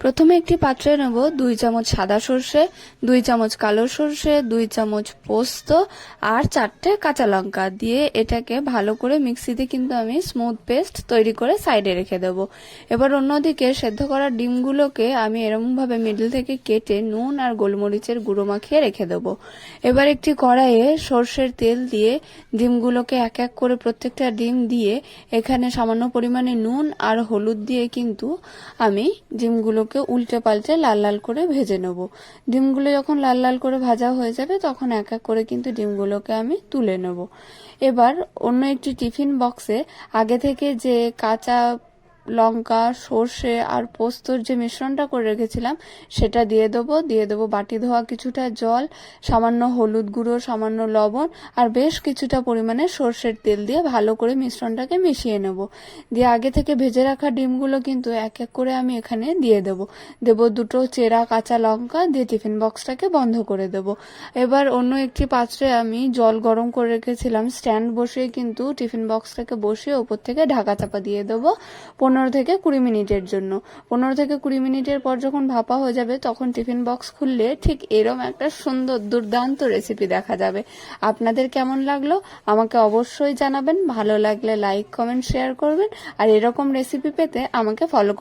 প্রথমে একটি পাত্রে নেব দুই চামচ সাদা সর্ষে, দুই চামচ কালো সর্ষে, দুই চামচ পোস্ত আর চারটে কাঁচা লঙ্কা। দিয়ে এটাকে ভালো করে মিক্সিতে কিন্তু আমি স্মুথ পেস্ট তৈরি করে সাইডে রেখে দেব। এবার অন্যদিকে সেদ্ধ করা ডিমগুলোকে আমি এরকমভাবে মিডল থেকে কেটে নুন আর গোলমরিচের গুঁড়ো মাখিয়ে রেখে দেবো। এবার একটি কড়াইয়ে সর্ষের তেল দিয়ে ডিমগুলোকে এক এক করে প্রত্যেকটা ডিম দিয়ে এখানে সামান্য পরিমাণে নুন আর হলুদ দিয়ে কিন্তু আমি ডিমগুলোকে উল্টে পাল্টে লাল লাল করে ভেজে নেব। ডিমগুলো যখন লাল লাল করে ভাজা হয়ে যাবে, তখন এক এক করে কিন্তু ডিমগুলোকে আমি তুলে নেব। এবার অন্য একটি টিফিন বক্সে আগে থেকে যে কাঁচা লঙ্কা, সর্ষে আর পোস্তর যে মিশ্রণটা করে রেখেছিলাম, সেটা দিয়ে দেবো। দিয়ে দেবো বাটি ধোয়া কিছুটা জল, সামান্য হলুদ গুঁড়ো, সামান্য লবণ আর বেশ কিছুটা পরিমাণে সর্ষের তেল দিয়ে ভালো করে মিশ্রণটাকে মিশিয়ে নেব। দিয়ে আগে থেকে ভেজে রাখা ডিমগুলো কিন্তু এক এক করে আমি এখানে দিয়ে দেব। দেব দুটো চেরা কাঁচা লঙ্কা দিয়ে টিফিন বক্সটাকে বন্ধ করে দেব। এবার অন্য একটি পাত্রে আমি জল গরম করে রেখেছিলাম। স্ট্যান্ড বসিয়ে কিন্তু টিফিন বক্সটাকে বসিয়ে ওপর থেকে ঢাকা চাপা দিয়ে দেবো। পনেরো থেকে কুড়ি মিনিটের জন্য। পনেরো থেকে কুড়ি মিনিটের পর যখন ভাপা হয়ে যাবে, তখন টিফিন বক্স খুললে ঠিক এরম একটা সুন্দর দুর্দান্ত রেসিপি দেখা যাবে। আপনাদের কেমন লাগল? আমাকে অবশ্যই জানাবেন। ভালো লাগলে লাইক কমেন্ট শেয়ার করবেন। আর এরকম রেসিপি পেতে আমাকে ফলো